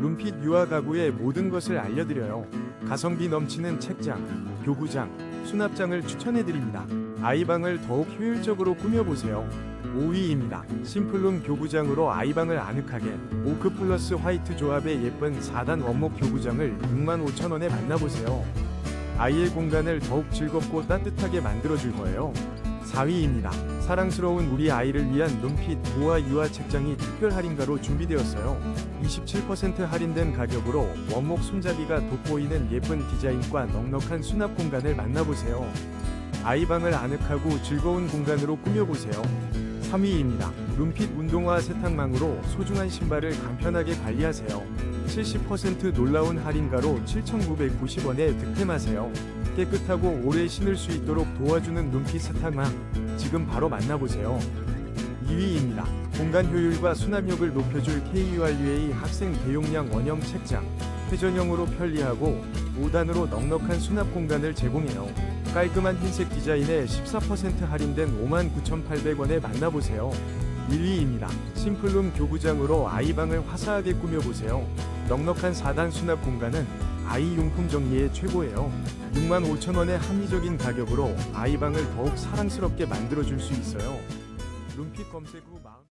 룸핏 유아 가구의 모든 것을 알려드려요. 가성비 넘치는 책장, 교구장, 수납장을 추천해드립니다. 아이방을 더욱 효율적으로 꾸며보세요. 5위입니다. 심플룸 교구장으로 아이방을 아늑하게 오크 플러스 화이트 조합의 예쁜 4단 원목 교구장을 65,000원에 만나보세요. 아이의 공간을 더욱 즐겁고 따뜻하게 만들어줄 거예요. 4위입니다. 사랑스러운 우리 아이를 위한 룸핏 모아 유아 책장이 특별 할인가로 준비되었어요. 27% 할인된 가격으로 원목 손잡이가 돋보이는 예쁜 디자인과 넉넉한 수납 공간을 만나보세요. 아이방을 아늑하고 즐거운 공간으로 꾸며보세요. 3위입니다. 룸핏 운동화 세탁망으로 소중한 신발을 간편하게 관리하세요. 70% 놀라운 할인가로 7,990원에 득템하세요. 깨끗하고 오래 신을 수 있도록 도와주는 룸핏 세탁망 지금 바로 만나보세요. 2위입니다. 공간 효율과 수납력을 높여줄 KURUA 학생 대용량 원형 책장 회전형으로 편리하고 5단으로 넉넉한 수납 공간을 제공해요. 깔끔한 흰색 디자인에 14% 할인된 59,800원에 만나보세요. 1위입니다. 심플룸 교구장으로 아이방을 화사하게 꾸며보세요. 넉넉한 4단 수납 공간은 아이 용품 정리에 최고예요. 65,000원의 합리적인 가격으로 아이 방을 더욱 사랑스럽게 만들어줄 수 있어요. 룸핏 검색 후 마...